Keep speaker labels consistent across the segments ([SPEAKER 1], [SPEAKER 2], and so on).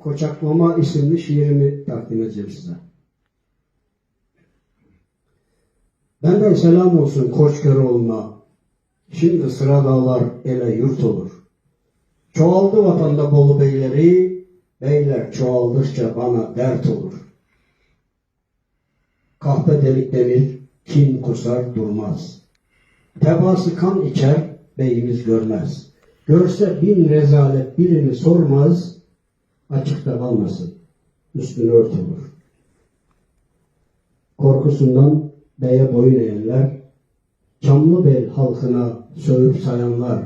[SPEAKER 1] Koçaklama isimli şiirimi takdim edeceğim size. Benden selam olsun Koçköroğlu'na. Şimdi sıra dağlar ele yurt olur. Çoğaldı vatanda Bolu beyleri, beyler çoğaldıkça bana dert olur. Kahpe delik demir, kim kusar durmaz. Tebası kan içer, beyimiz görmez. Görse bin rezalet birini sormaz, açıkta kalmasın, üstünü örtülür. Korkusundan beye boyun eğenler, Çamlıbel halkına sövüp sayanlar,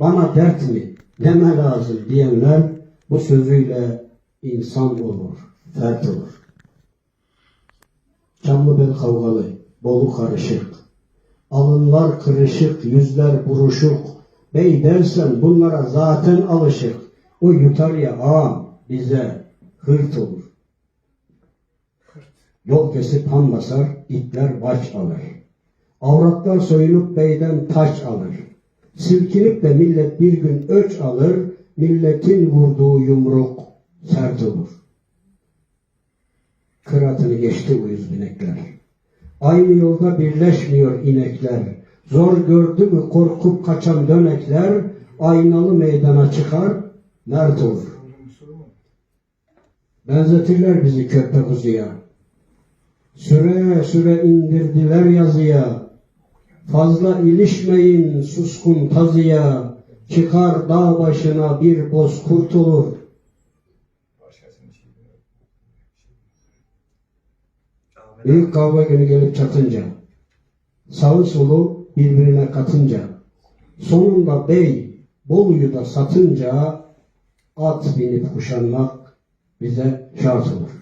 [SPEAKER 1] bana dert mi, deme lazım diyenler, bu sözüyle insan olur, fert olur. Çamlıbel kavgalı, bolu karışık, alınlar kırışık, yüzler buruşuk, bey dersen bunlara zaten alışık, o yutar ya ağam bize hırt olur. Yol kesip han basar, itler baş alır. Avratlar soyunup beyden taç alır. Silkinip de millet bir gün öç alır, milletin vurduğu yumruk sert olur. Kıratını geçti uyuz binekler. Aynı yolda birleşmiyor inekler. Zor gördü mü korkup kaçan dönekler, aynalı meydana çıkar, mert olur. Benzetirler bizi köpek kuzuya. Süre süre indirdiler yazıya. Fazla ilişmeyin suskun tazıya. Çıkar dağ başına bir boz kurtulur. Büyük kavga günü gelip çatınca, sağı solu birbirine katınca, sonunda bey Bolu'yu da satınca at binip kuşanmak bize şart olur.